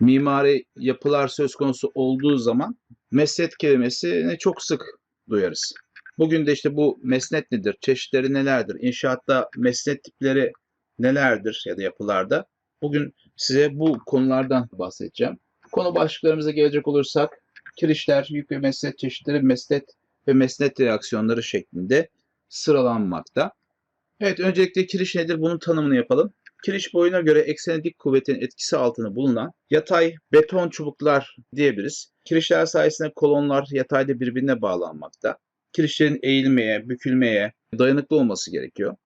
mimari yapılar söz konusu olduğu zaman mesnet kelimesini çok sık duyarız. Bugün de işte bu mesnet nedir, çeşitleri nelerdir, inşaatta mesnet tipleri nelerdir ya da yapılarda. Bugün size bu konulardan bahsedeceğim. Konu başlıklarımıza gelecek olursak kirişler, yük ve mesnet çeşitleri, mesnet ve mesnet reaksiyonları şeklinde sıralanmakta. Evet öncelikle kiriş nedir bunun tanımını yapalım. Kiriş boyuna göre eksene dik kuvvetin etkisi altında bulunan yatay beton çubuklar diyebiliriz. Kirişler sayesinde kolonlar yatayda birbirine bağlanmakta. Kirişlerin eğilmeye, bükülmeye dayanıklı olması gerekiyor.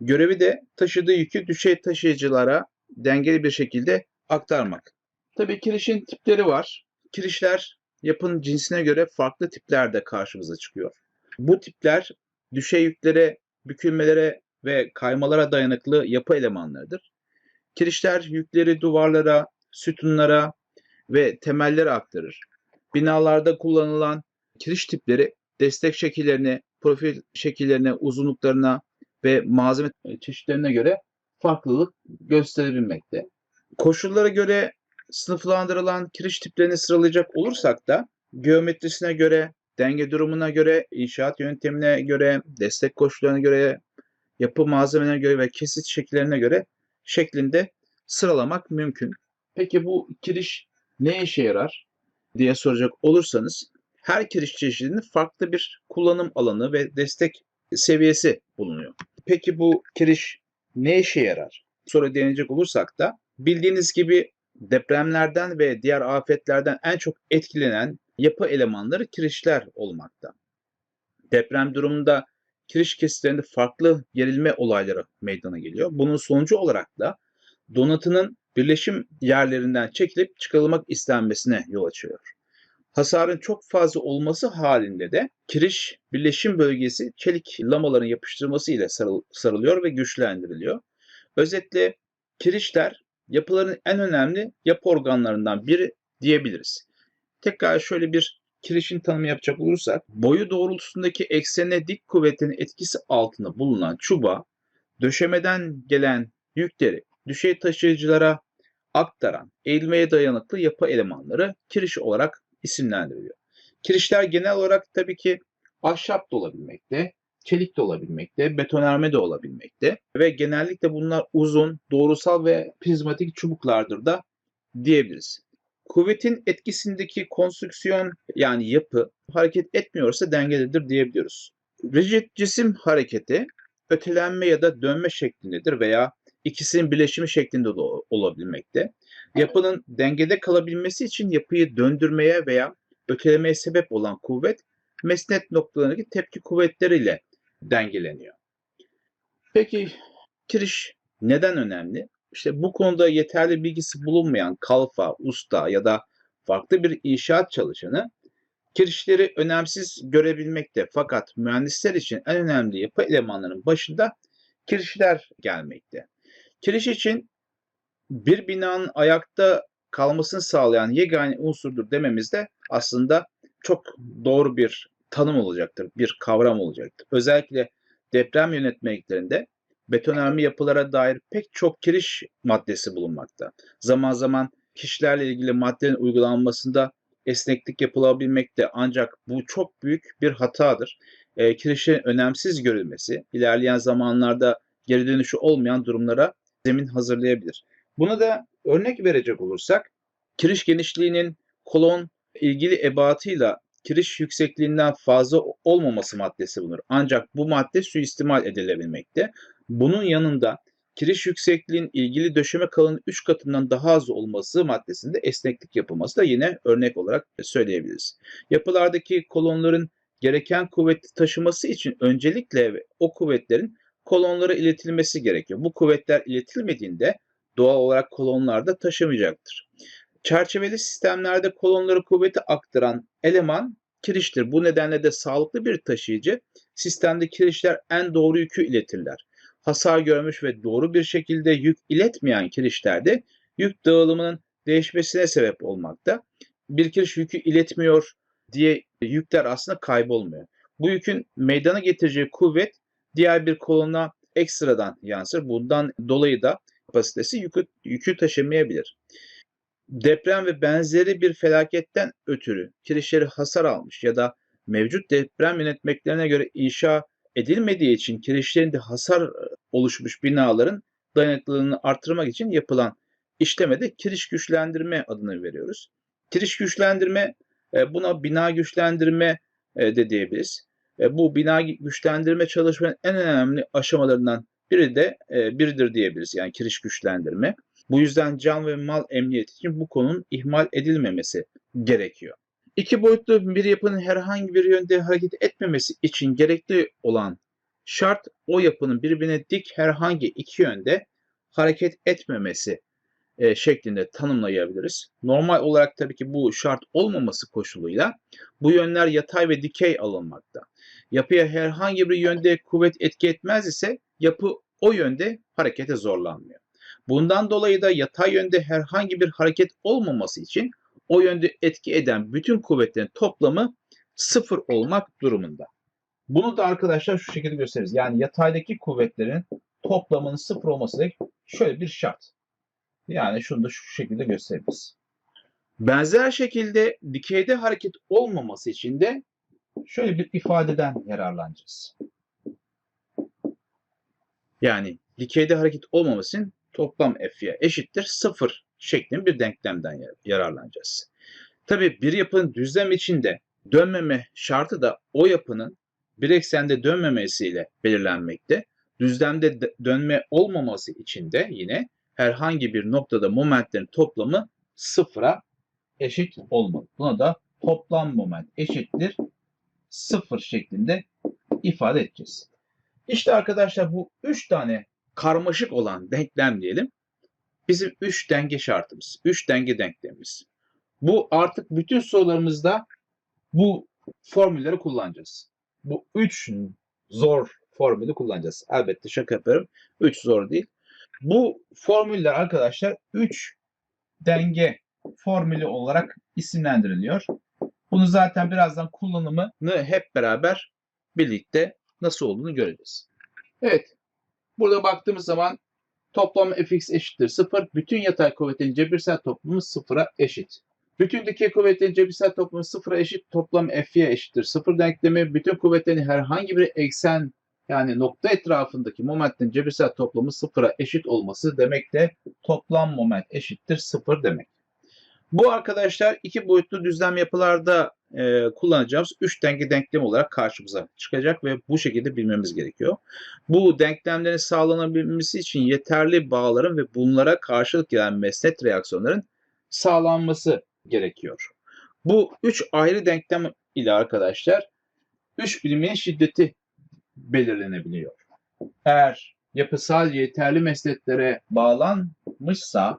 Görevi de taşıdığı yükü düşey taşıyıcılara dengeli bir şekilde aktarmak. Tabii kirişin tipleri var. Kirişler yapının cinsine göre farklı tiplerde karşımıza çıkıyor. Bu tipler düşey yüklere, bükülmelere ve kaymalara dayanıklı yapı elemanlarıdır. Kirişler yükleri duvarlara, sütunlara ve temellere aktarır. Binalarda kullanılan kiriş tipleri destek şekillerine, profil şekillerine, uzunluklarına ve malzeme çeşitlerine göre farklılık gösterebilmekte. Koşullara göre sınıflandırılan kiriş tiplerini sıralayacak olursak da geometrisine göre, denge durumuna göre, inşaat yöntemine göre, destek koşullarına göre, yapı malzemelerine göre ve kesit şekillerine göre şeklinde sıralamak mümkün. Peki bu kiriş ne işe yarar diye soracak olursanız her kiriş çeşidinin farklı bir kullanım alanı ve destek seviyesi bulunuyor. Peki bu kiriş ne işe yarar? Sonra deneyecek olursak da bildiğiniz gibi depremlerden ve diğer afetlerden en çok etkilenen yapı elemanları kirişler olmakta. Deprem durumunda kiriş kesitlerinde farklı gerilme olayları meydana geliyor. Bunun sonucu olarak da donatının birleşim yerlerinden çekilip çıkarılmak istenmesine yol açıyor. Hasarın çok fazla olması halinde de kiriş birleşim bölgesi çelik lamaların yapıştırması ile sarılıyor ve güçlendiriliyor. Özetle kirişler yapıların en önemli yapı organlarından biri diyebiliriz. Tekrar şöyle bir kirişin tanımı yapacak olursak, boyu doğrultusundaki eksene dik kuvvetin etkisi altında bulunan çuba, döşemeden gelen yükleri düşey taşıyıcılara aktaran eğilmeye dayanıklı yapı elemanları kiriş olarak isimlendiriliyor. Kirişler genel olarak tabii ki ahşap da olabilmekte, çelik de olabilmekte, betonarme de olabilmekte ve genellikle bunlar uzun, doğrusal ve prizmatik çubuklardır da diyebiliriz. Kuvvetin etkisindeki konstrüksiyon yani yapı hareket etmiyorsa dengelidir diyebiliyoruz. Rigid cisim hareketi ötelenme ya da dönme şeklindedir veya ikisinin birleşimi şeklinde de olabilmekte. Yapının dengede kalabilmesi için yapıyı döndürmeye veya ötelemeye sebep olan kuvvet mesnet noktalarındaki tepki kuvvetleriyle dengeleniyor. Peki kiriş neden önemli? İşte bu konuda yeterli bilgisi bulunmayan kalfa, usta ya da farklı bir inşaat çalışanı kirişleri önemsiz görebilmekte. Fakat mühendisler için en önemli yapı elemanlarının başında kirişler gelmekte. Kiriş için bir binanın ayakta kalmasını sağlayan yegane unsurdur dememiz de aslında çok doğru bir tanım olacaktır, bir kavram olacaktır. Özellikle deprem yönetmeliklerinde betonarme yapılara dair pek çok kiriş maddesi bulunmakta. Zaman zaman kişilerle ilgili maddelerin uygulanmasında esneklik yapılabilmekte ancak bu çok büyük bir hatadır. E, kirişlerin önemsiz görülmesi ilerleyen zamanlarda geri dönüşü olmayan durumlara zemin hazırlayabilir. Buna da örnek verecek olursak kiriş genişliğinin kolon ilgili ebatıyla kiriş yüksekliğinden fazla olmaması maddesi bulunur. Ancak bu madde suistimal edilebilmekte. Bunun yanında kiriş yüksekliğin ilgili döşeme kalınlığı 3 katından daha az olması maddesinde esneklik yapılması da yine örnek olarak söyleyebiliriz. Yapılardaki kolonların gereken kuvveti taşıması için öncelikle o kuvvetlerin kolonlara iletilmesi gerekiyor. Bu kuvvetler iletilmediğinde doğal olarak kolonlar da taşımayacaktır. Çerçeveli sistemlerde kolonları kuvveti aktaran eleman kiriştir. Bu nedenle de sağlıklı bir taşıyıcı sistemde kirişler en doğru yükü iletirler. Hasar görmüş ve doğru bir şekilde yük iletmeyen kirişlerde yük dağılımının değişmesine sebep olmakta. Bir kiriş yükü iletmiyor diye yükler aslında kaybolmuyor. Bu yükün meydana getireceği kuvvet diğer bir kolona ekstradan yansır. Bundan dolayı da kapasitesi yükü, yükü taşımayabilir. deprem ve benzeri bir felaketten ötürü kirişleri hasar almış ya da mevcut deprem yönetmeklerine göre inşa edilmediği için kirişlerinde hasar e, oluşmuş binaların dayanıklılığını artırmak için yapılan işlemede kiriş güçlendirme adını veriyoruz. Kiriş güçlendirme e, buna bina güçlendirme e, de diyebiliriz. Bu bina güçlendirme çalışmanın en önemli aşamalarından biri de biridir diyebiliriz. Yani kiriş güçlendirme. Bu yüzden can ve mal emniyeti için bu konunun ihmal edilmemesi gerekiyor. İki boyutlu bir yapının herhangi bir yönde hareket etmemesi için gerekli olan şart o yapının birbirine dik herhangi iki yönde hareket etmemesi e, şeklinde tanımlayabiliriz. Normal olarak tabii ki bu şart olmaması koşuluyla bu yönler yatay ve dikey alınmakta. Yapıya herhangi bir yönde kuvvet etki etmez ise yapı o yönde harekete zorlanmıyor. Bundan dolayı da yatay yönde herhangi bir hareket olmaması için o yönde etki eden bütün kuvvetlerin toplamı sıfır olmak durumunda. Bunu da arkadaşlar şu şekilde gösteririz. Yani yataydaki kuvvetlerin toplamının sıfır olması da şöyle bir şart. Yani şunu da şu şekilde gösteririz. Benzer şekilde dikeyde hareket olmaması için de şöyle bir ifadeden yararlanacağız. Yani dikeyde hareket olmaması için toplam F'ye eşittir sıfır şeklinde bir denklemden yararlanacağız. Tabi bir yapının düzlem içinde dönmeme şartı da o yapının bir eksende dönmemesiyle belirlenmekte. Düzlemde dönme olmaması için de yine herhangi bir noktada momentlerin toplamı sıfıra eşit olmalı. Buna da toplam moment eşittir sıfır şeklinde ifade edeceğiz. İşte arkadaşlar bu üç tane karmaşık olan denklem diyelim. Bizim üç denge şartımız. Üç denge denklemimiz. Bu artık bütün sorularımızda bu formülleri kullanacağız. Bu üç zor formülü kullanacağız. Elbette şaka yaparım. Üç zor değil. Bu formüller arkadaşlar 3 denge formülü olarak isimlendiriliyor. Bunu zaten birazdan kullanımını hep beraber birlikte nasıl olduğunu göreceğiz. Evet. Burada baktığımız zaman toplam fx eşittir 0. Bütün yatay kuvvetin cebirsel toplamı 0'a eşit. Bütün dikey kuvvetlerin cebirsel toplamı 0'a eşit. Toplam f'ye eşittir 0 denklemi. Bütün kuvvetlerin herhangi bir eksen yani nokta etrafındaki momentin cebirsel toplamı sıfıra eşit olması demek de toplam moment eşittir sıfır demek. Bu arkadaşlar iki boyutlu düzlem yapılarda e, kullanacağımız üç denge denklem olarak karşımıza çıkacak ve bu şekilde bilmemiz gerekiyor. Bu denklemlerin sağlanabilmesi için yeterli bağların ve bunlara karşılık gelen mesnet reaksiyonların sağlanması gerekiyor. Bu üç ayrı denklem ile arkadaşlar üç bilimin şiddeti belirlenebiliyor. Eğer yapı sadece yeterli mesleklere bağlanmışsa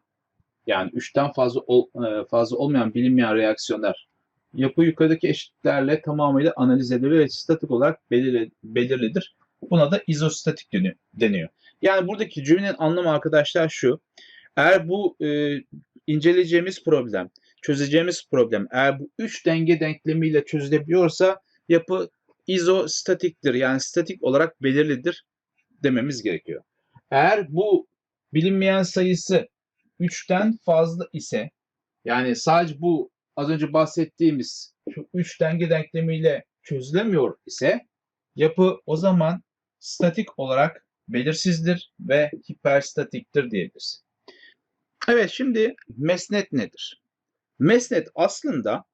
yani üçten fazla ol, e, fazla olmayan bilinmeyen reaksiyonlar yapı yukarıdaki eşitlerle tamamıyla analiz edilir ve statik olarak belirli, belirlidir. Buna da izostatik deniyor. Yani buradaki cümlenin anlamı arkadaşlar şu. Eğer bu e, inceleyeceğimiz problem, çözeceğimiz problem eğer bu üç denge denklemiyle çözülebiliyorsa yapı izostatiktir. Yani statik olarak belirlidir dememiz gerekiyor. Eğer bu bilinmeyen sayısı 3'ten fazla ise yani sadece bu az önce bahsettiğimiz şu 3 denge denklemiyle çözülemiyor ise yapı o zaman statik olarak belirsizdir ve hiperstatiktir diyebiliriz. Evet şimdi mesnet nedir? Mesnet aslında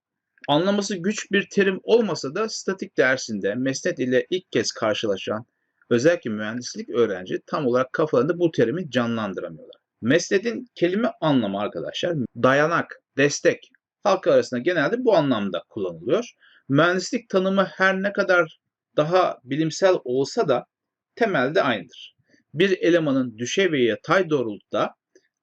Anlaması güç bir terim olmasa da statik dersinde mesnet ile ilk kez karşılaşan özellikle mühendislik öğrenci tam olarak kafalarında bu terimi canlandıramıyorlar. Mesnetin kelime anlamı arkadaşlar dayanak, destek. Halk arasında genelde bu anlamda kullanılıyor. Mühendislik tanımı her ne kadar daha bilimsel olsa da temelde aynıdır. Bir elemanın düşey ve yatay doğrultuda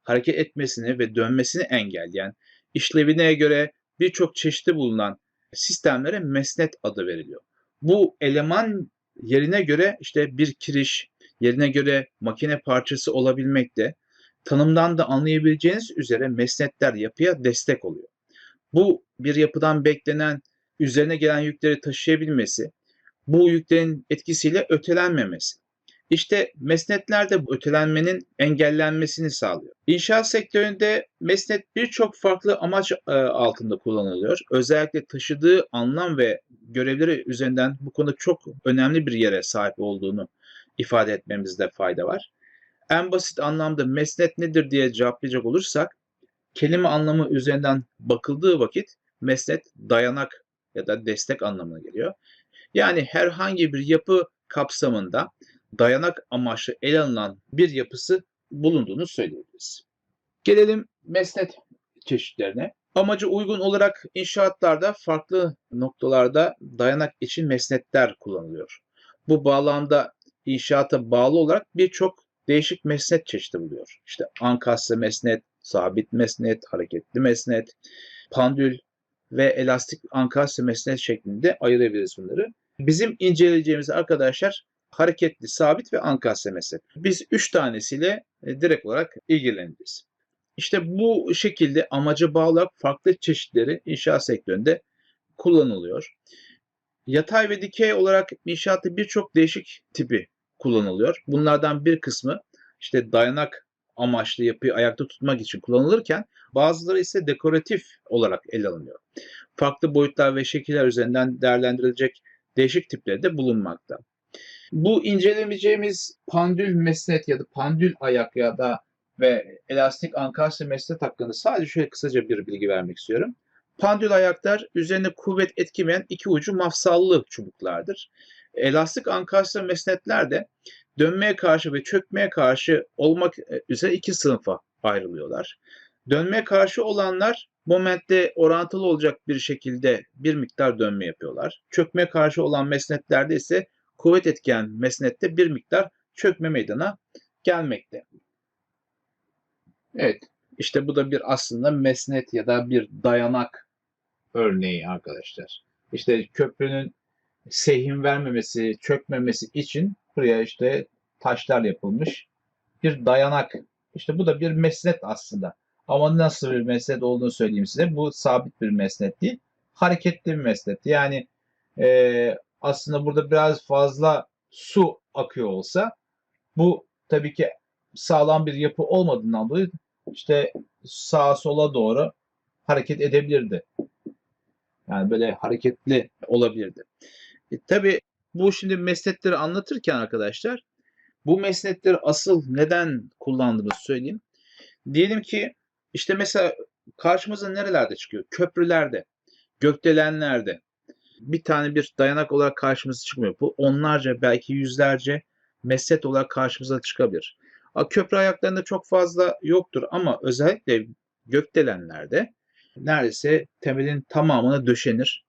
hareket etmesini ve dönmesini engelleyen, işlevine göre birçok çeşitli bulunan sistemlere mesnet adı veriliyor. Bu eleman yerine göre işte bir kiriş, yerine göre makine parçası olabilmekte. Tanımdan da anlayabileceğiniz üzere mesnetler yapıya destek oluyor. Bu bir yapıdan beklenen üzerine gelen yükleri taşıyabilmesi, bu yüklerin etkisiyle ötelenmemesi. İşte mesnetler de ötelenmenin engellenmesini sağlıyor. İnşaat sektöründe mesnet birçok farklı amaç e, altında kullanılıyor. Özellikle taşıdığı anlam ve görevleri üzerinden bu konuda çok önemli bir yere sahip olduğunu ifade etmemizde fayda var. En basit anlamda mesnet nedir diye cevaplayacak olursak, kelime anlamı üzerinden bakıldığı vakit mesnet dayanak ya da destek anlamına geliyor. Yani herhangi bir yapı kapsamında dayanak amaçlı ele alınan bir yapısı bulunduğunu söyleyebiliriz. Gelelim mesnet çeşitlerine. Amacı uygun olarak inşaatlarda farklı noktalarda dayanak için mesnetler kullanılıyor. Bu bağlamda inşaata bağlı olarak birçok değişik mesnet çeşidi buluyor. İşte ankastre mesnet, sabit mesnet, hareketli mesnet, pandül ve elastik ankastre mesnet şeklinde ayırabiliriz bunları. Bizim inceleyeceğimiz arkadaşlar hareketli, sabit ve ankastre mesnet. Biz üç tanesiyle e, direkt olarak ilgileneceğiz. İşte bu şekilde amaca bağlı farklı çeşitleri inşaat sektöründe kullanılıyor. Yatay ve dikey olarak inşaatta birçok değişik tipi kullanılıyor. Bunlardan bir kısmı işte dayanak amaçlı yapıyı ayakta tutmak için kullanılırken bazıları ise dekoratif olarak ele alınıyor. Farklı boyutlar ve şekiller üzerinden değerlendirilecek değişik tipleri de bulunmakta. Bu incelemeyeceğimiz pandül mesnet ya da pandül ayak ya da ve elastik ankastre mesnet hakkında sadece şöyle kısaca bir bilgi vermek istiyorum. Pandül ayaklar üzerine kuvvet etkimeyen iki ucu mafsallı çubuklardır. Elastik ankastre mesnetler de dönmeye karşı ve çökmeye karşı olmak üzere iki sınıfa ayrılıyorlar. Dönmeye karşı olanlar momentte orantılı olacak bir şekilde bir miktar dönme yapıyorlar. Çökmeye karşı olan mesnetlerde ise kuvvet etken mesnette bir miktar çökme meydana gelmekte. Evet, işte bu da bir aslında mesnet ya da bir dayanak örneği arkadaşlar. İşte köprünün sehim vermemesi, çökmemesi için buraya işte taşlar yapılmış bir dayanak. İşte bu da bir mesnet aslında. Ama nasıl bir mesnet olduğunu söyleyeyim size. Bu sabit bir mesnet değil. Hareketli bir mesnet. Yani e, aslında burada biraz fazla su akıyor olsa bu tabii ki sağlam bir yapı olmadığından dolayı işte sağa sola doğru hareket edebilirdi. Yani böyle hareketli olabilirdi. E, tabii bu şimdi mesnetleri anlatırken arkadaşlar bu mesnetleri asıl neden kullandığımızı söyleyeyim. Diyelim ki işte mesela karşımıza nerelerde çıkıyor? Köprülerde, gökdelenlerde. Bir tane bir dayanak olarak karşımıza çıkmıyor. Bu onlarca belki yüzlerce mesnet olarak karşımıza çıkabilir. Köprü ayaklarında çok fazla yoktur ama özellikle gökdelenlerde neredeyse temelin tamamına döşenir.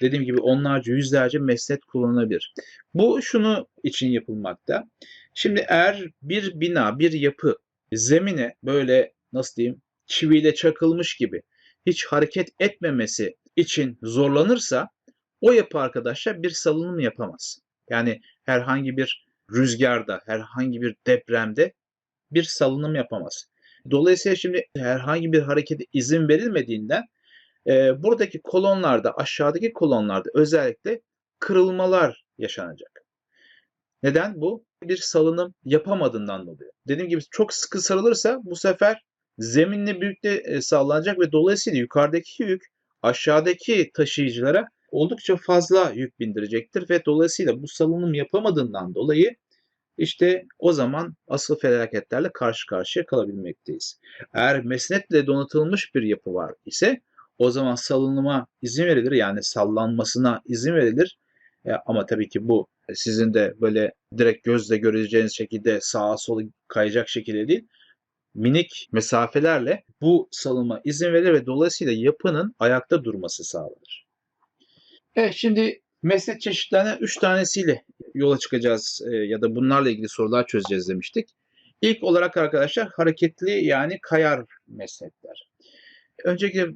Dediğim gibi onlarca yüzlerce mesnet kullanılabilir. Bu şunu için yapılmakta. Şimdi eğer bir bina, bir yapı zemine böyle nasıl diyeyim çiviyle çakılmış gibi hiç hareket etmemesi için zorlanırsa o yapı arkadaşlar bir salınım yapamaz. Yani herhangi bir rüzgarda, herhangi bir depremde bir salınım yapamaz. Dolayısıyla şimdi herhangi bir harekete izin verilmediğinden e, buradaki kolonlarda, aşağıdaki kolonlarda özellikle kırılmalar yaşanacak. Neden? Bu bir salınım yapamadığından dolayı. Dediğim gibi çok sıkı sarılırsa bu sefer zeminle birlikte sallanacak ve dolayısıyla yukarıdaki yük aşağıdaki taşıyıcılara oldukça fazla yük bindirecektir ve dolayısıyla bu salınım yapamadığından dolayı işte o zaman asıl felaketlerle karşı karşıya kalabilmekteyiz. Eğer mesnetle donatılmış bir yapı var ise o zaman salınıma izin verilir yani sallanmasına izin verilir. E, ama tabii ki bu sizin de böyle direkt gözle göreceğiniz şekilde sağa sola kayacak şekilde değil. Minik mesafelerle bu salınma izin verilir ve dolayısıyla yapının ayakta durması sağlanır. Evet şimdi meslek çeşitlerinden 3 tanesiyle yola çıkacağız e, ya da bunlarla ilgili sorular çözeceğiz demiştik. İlk olarak arkadaşlar hareketli yani kayar meslekler. Öncelikle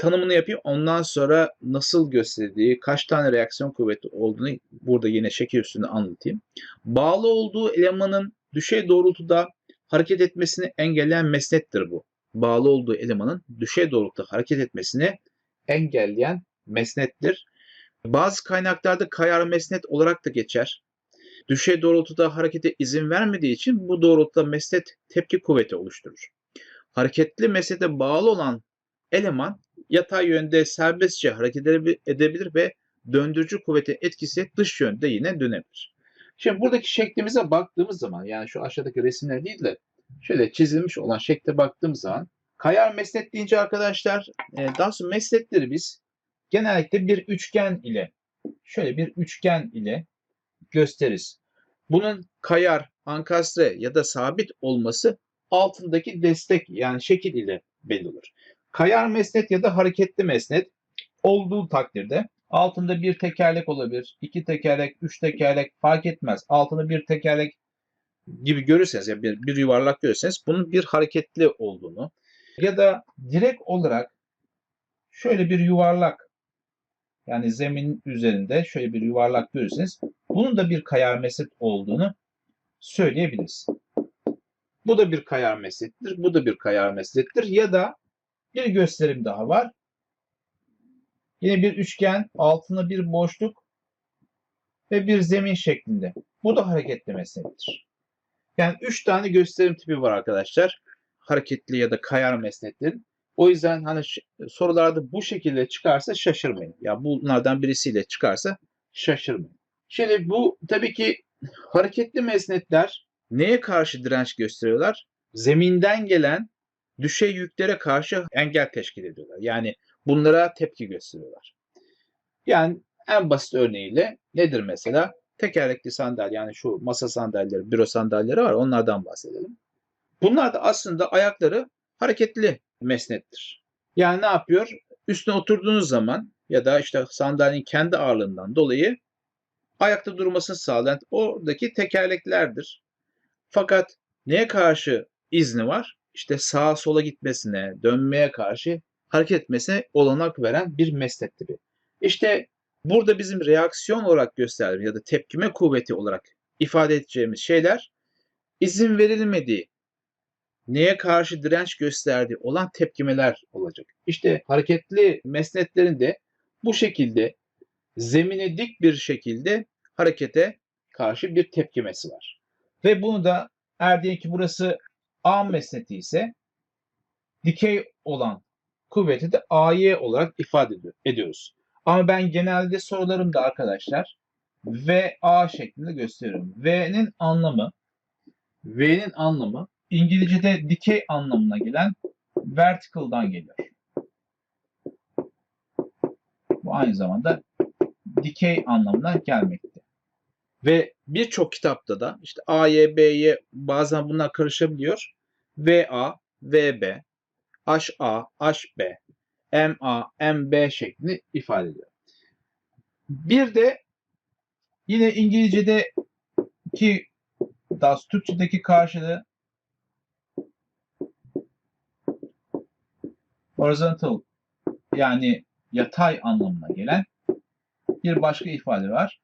tanımını yapayım. Ondan sonra nasıl gösterdiği, kaç tane reaksiyon kuvveti olduğunu burada yine şekil üstünde anlatayım. Bağlı olduğu elemanın düşey doğrultuda hareket etmesini engelleyen mesnettir bu. Bağlı olduğu elemanın düşey doğrultuda hareket etmesini engelleyen mesnettir. Bazı kaynaklarda kayar mesnet olarak da geçer. düşey doğrultuda harekete izin vermediği için bu doğrultuda mesnet tepki kuvveti oluşturur. Hareketli mesnete bağlı olan eleman yatay yönde serbestçe hareket edebilir ve döndürücü kuvvetin etkisi dış yönde yine dönebilir. Şimdi buradaki şeklimize baktığımız zaman yani şu aşağıdaki resimler değil de şöyle çizilmiş olan şekle baktığımız zaman kayar mesnet deyince arkadaşlar e, daha sonra mesnetleri biz genellikle bir üçgen ile şöyle bir üçgen ile gösteririz. Bunun kayar, ankastre ya da sabit olması altındaki destek yani şekil ile belli. Kayar mesnet ya da hareketli mesnet olduğu takdirde altında bir tekerlek olabilir, iki tekerlek, üç tekerlek fark etmez. Altında bir tekerlek gibi görürseniz ya yani bir, bir yuvarlak görürseniz bunun bir hareketli olduğunu ya da direkt olarak şöyle bir yuvarlak yani zemin üzerinde şöyle bir yuvarlak görürseniz bunun da bir kayar mesnet olduğunu söyleyebiliriz. Bu da bir kayar mesnettir. Bu da bir kayar mesnettir. Ya da bir gösterim daha var. Yine bir üçgen, altına bir boşluk ve bir zemin şeklinde. Bu da hareketli mesnettir. Yani üç tane gösterim tipi var arkadaşlar. Hareketli ya da kayar mesnetlerin. O yüzden hani sorularda bu şekilde çıkarsa şaşırmayın. Ya bunlardan birisiyle çıkarsa şaşırmayın. Şimdi bu tabii ki hareketli mesnetler neye karşı direnç gösteriyorlar? Zeminden gelen düşey yüklere karşı engel teşkil ediyorlar. Yani bunlara tepki gösteriyorlar. Yani en basit örneğiyle nedir mesela? Tekerlekli sandalye yani şu masa sandalyeleri, büro sandalyeleri var onlardan bahsedelim. Bunlar da aslında ayakları hareketli mesnettir. Yani ne yapıyor? Üstüne oturduğunuz zaman ya da işte sandalyenin kendi ağırlığından dolayı ayakta durmasını sağlayan oradaki tekerleklerdir. Fakat neye karşı izni var? İşte sağa sola gitmesine, dönmeye karşı hareket etmesine olanak veren bir mesnet tipi. İşte burada bizim reaksiyon olarak gösterdiğimiz ya da tepkime kuvveti olarak ifade edeceğimiz şeyler izin verilmediği, neye karşı direnç gösterdiği olan tepkimeler olacak. İşte hareketli mesnetlerin de bu şekilde zemine dik bir şekilde harekete karşı bir tepkimesi var. Ve bunu da eğer diyelim ki burası A mesneti ise dikey olan kuvveti de AY olarak ifade ediyoruz. Ama ben genelde sorularımda arkadaşlar VA şeklinde gösteriyorum. V'nin anlamı V'nin anlamı İngilizce'de dikey anlamına gelen vertical'dan geliyor. Bu aynı zamanda dikey anlamına gelmekte. Ve birçok kitapta da işte A'ye, B'ye bazen bunlar karışabiliyor. VA, VB, HA, HB, MA, MB şeklinde ifade ediyor. Bir de yine İngilizce'de ki daha Türkçedeki karşılığı horizontal yani yatay anlamına gelen bir başka ifade var.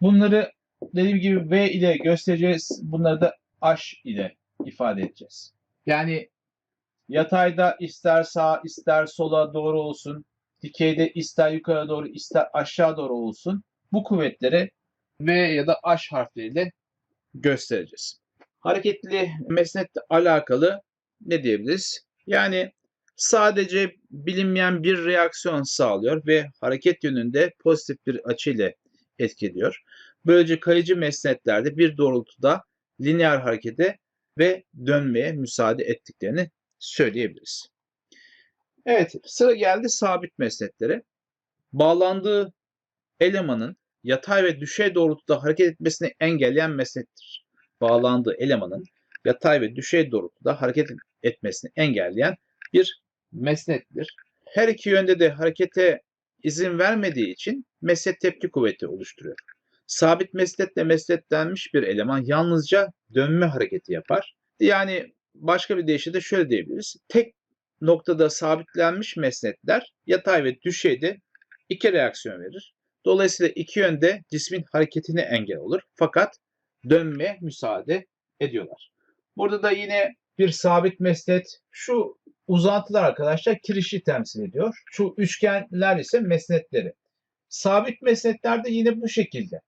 Bunları dediğim gibi V ile göstereceğiz. Bunları da H ile ifade edeceğiz. Yani yatayda ister sağa ister sola doğru olsun. Dikeyde ister yukarı doğru ister aşağı doğru olsun. Bu kuvvetleri V ya da H harfleriyle göstereceğiz. Hareketli mesnetle alakalı ne diyebiliriz? Yani sadece bilinmeyen bir reaksiyon sağlıyor ve hareket yönünde pozitif bir açı ile etki ediyor. Böylece kayıcı mesnetlerde bir doğrultuda lineer harekete ve dönmeye müsaade ettiklerini söyleyebiliriz. Evet, sıra geldi sabit mesnetlere. Bağlandığı elemanın yatay ve düşey doğrultuda hareket etmesini engelleyen mesnettir. Bağlandığı elemanın yatay ve düşey doğrultuda hareket etmesini engelleyen bir mesnettir. Her iki yönde de harekete izin vermediği için mesnet tepki kuvveti oluşturuyor. Sabit mesnetle mesnetlenmiş bir eleman yalnızca dönme hareketi yapar. Yani başka bir deyişle de şöyle diyebiliriz. Tek noktada sabitlenmiş mesnetler yatay ve düşeyde iki reaksiyon verir. Dolayısıyla iki yönde cismin hareketine engel olur. Fakat dönmeye müsaade ediyorlar. Burada da yine bir sabit mesnet şu uzantılar arkadaşlar kirişi temsil ediyor. Şu üçgenler ise mesnetleri. Sabit mesnetlerde yine bu şekilde.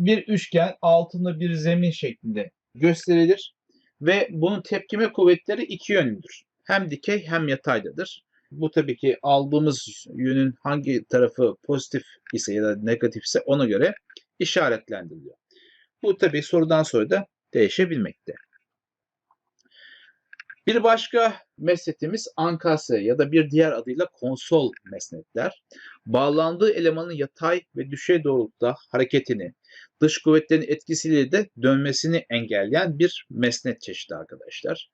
Bir üçgen altında bir zemin şeklinde gösterilir ve bunun tepkime kuvvetleri iki yönlüdür. Hem dikey hem yataydadır. Bu tabii ki aldığımız yönün hangi tarafı pozitif ise ya da negatif ise ona göre işaretlendiriliyor. Bu tabii sorudan sonra da değişebilmekte. Bir başka mesnetimiz ankase ya da bir diğer adıyla konsol mesnetler. Bağlandığı elemanın yatay ve düşey doğrultuda hareketini, dış kuvvetlerin etkisiyle de dönmesini engelleyen bir mesnet çeşidi arkadaşlar.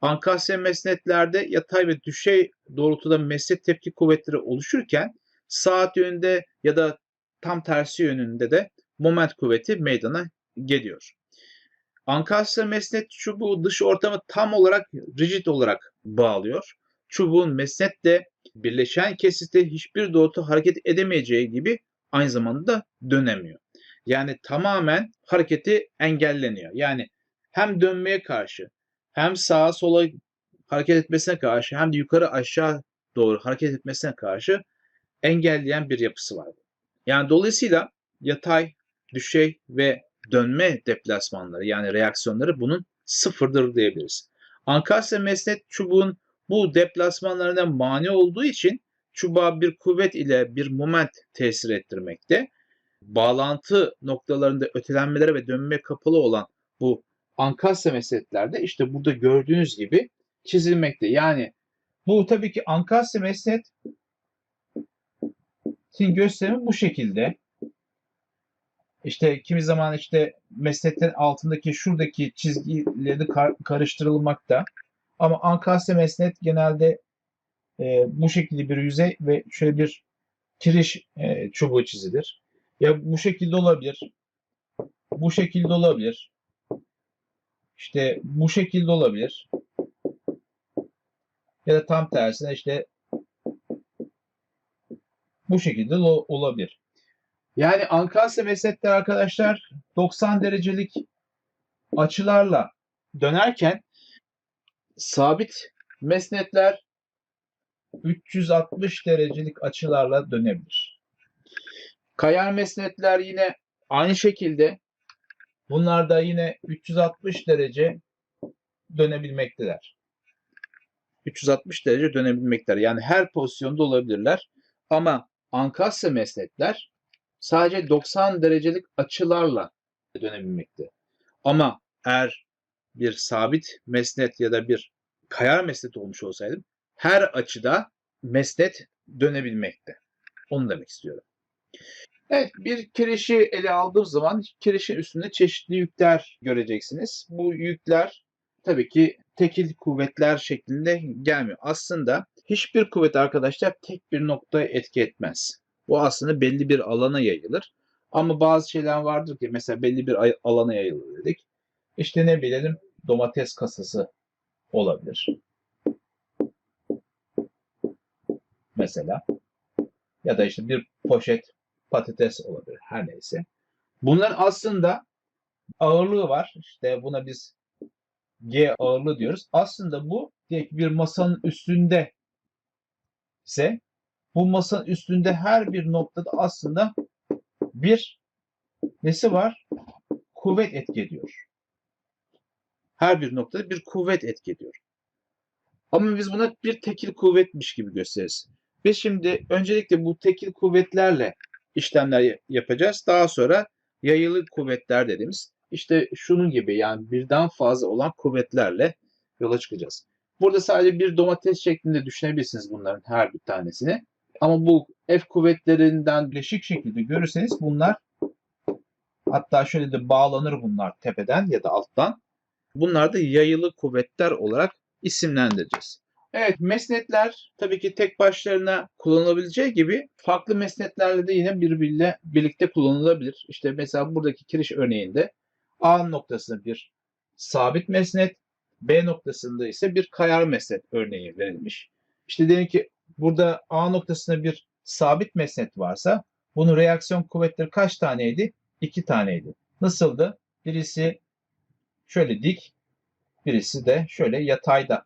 Ankasya mesnetlerde yatay ve düşey doğrultuda mesnet tepki kuvvetleri oluşurken saat yönünde ya da tam tersi yönünde de moment kuvveti meydana geliyor. Ankasya mesnet çubuğu dış ortamı tam olarak rigid olarak bağlıyor. Çubuğun mesnetle birleşen kesitte hiçbir doğrultu hareket edemeyeceği gibi aynı zamanda da dönemiyor. Yani tamamen hareketi engelleniyor. Yani hem dönmeye karşı hem sağa sola hareket etmesine karşı hem de yukarı aşağı doğru hareket etmesine karşı engelleyen bir yapısı var. Yani dolayısıyla yatay, düşey ve dönme deplasmanları yani reaksiyonları bunun sıfırdır diyebiliriz. Ankasya mesnet çubuğun bu deplasmanlarına mani olduğu için çubuğa bir kuvvet ile bir moment tesir ettirmekte. Bağlantı noktalarında ötelenmelere ve dönmeye kapalı olan bu ankasya mesnetlerde işte burada gördüğünüz gibi çizilmekte. Yani bu tabii ki ankasya mesnet gösterimi bu şekilde. İşte kimi zaman işte mesnetin altındaki şuradaki çizgileri kar karıştırılmakta. Ama ankasya mesnet genelde e, bu şekilde bir yüzey ve şöyle bir kiriş e, çubuğu çizilir. Ya bu şekilde olabilir. Bu şekilde olabilir. İşte bu şekilde olabilir. Ya da tam tersine işte bu şekilde olabilir. Yani ankasya mesnetler arkadaşlar 90 derecelik açılarla dönerken sabit mesnetler 360 derecelik açılarla dönebilir. Kayar mesnetler yine aynı şekilde bunlar da yine 360 derece dönebilmekteler. 360 derece dönebilmekteler. Yani her pozisyonda olabilirler. Ama ankasya mesnetler sadece 90 derecelik açılarla dönebilmekte. Ama eğer bir sabit mesnet ya da bir kayar mesnet olmuş olsaydım her açıda mesnet dönebilmekte. Onu demek istiyorum. Evet bir kirişi ele aldığım zaman kirişin üstünde çeşitli yükler göreceksiniz. Bu yükler tabii ki tekil kuvvetler şeklinde gelmiyor. Aslında hiçbir kuvvet arkadaşlar tek bir noktaya etki etmez. Bu aslında belli bir alana yayılır. Ama bazı şeyler vardır ki mesela belli bir alana yayılır dedik. İşte ne bilelim domates kasası olabilir. Mesela. Ya da işte bir poşet patates olabilir. Her neyse. Bunların aslında ağırlığı var. İşte buna biz G ağırlığı diyoruz. Aslında bu bir masanın üstünde ise bu masanın üstünde her bir noktada aslında bir nesi var? Kuvvet etki ediyor. Her bir noktada bir kuvvet etki ediyor. Ama biz buna bir tekil kuvvetmiş gibi gösteririz. Biz şimdi öncelikle bu tekil kuvvetlerle işlemler yapacağız. Daha sonra yayılı kuvvetler dediğimiz işte şunun gibi yani birden fazla olan kuvvetlerle yola çıkacağız. Burada sadece bir domates şeklinde düşünebilirsiniz bunların her bir tanesini. Ama bu F kuvvetlerinden bileşik şekilde görürseniz bunlar hatta şöyle de bağlanır bunlar tepeden ya da alttan. Bunlar da yayılı kuvvetler olarak isimlendireceğiz. Evet mesnetler tabii ki tek başlarına kullanılabileceği gibi farklı mesnetlerle de yine birbiriyle birlikte kullanılabilir. İşte mesela buradaki kiriş örneğinde A noktasında bir sabit mesnet, B noktasında ise bir kayar mesnet örneği verilmiş. İşte diyelim ki burada A noktasında bir sabit mesnet varsa bunun reaksiyon kuvvetleri kaç taneydi? İki taneydi. Nasıldı? Birisi şöyle dik, birisi de şöyle yatayda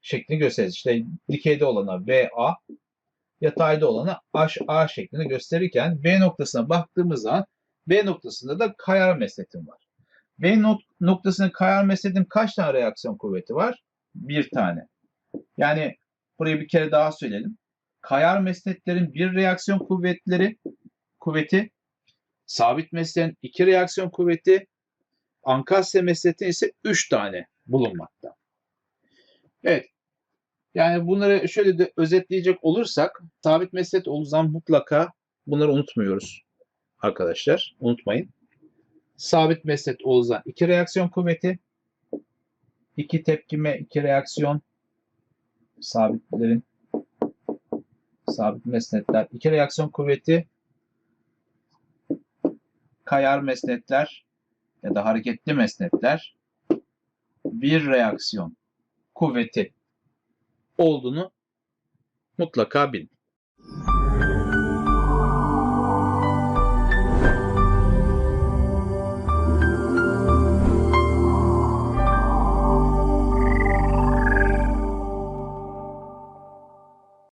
şeklini gösterir. İşte dikeyde olana VA, yatayda olana HA şeklini gösterirken B noktasına baktığımız zaman B noktasında da kayar mesnetim var. B nok- noktasının kayar mesnetin kaç tane reaksiyon kuvveti var? Bir tane. Yani burayı bir kere daha söyleyelim. Kayar mesnetlerin bir reaksiyon kuvvetleri kuvveti, sabit mesnetin iki reaksiyon kuvveti, ankastre mesnetin ise üç tane bulunmakta. Evet. Yani bunları şöyle de özetleyecek olursak sabit mesnet olduğu zaman mutlaka bunları unutmuyoruz arkadaşlar. Unutmayın. Sabit mesnet olduğu zaman iki reaksiyon kuvveti, iki tepkime, iki reaksiyon sabitlerin sabit mesnetler, iki reaksiyon kuvveti, kayar mesnetler ya da hareketli mesnetler bir reaksiyon kuvveti olduğunu mutlaka bilin.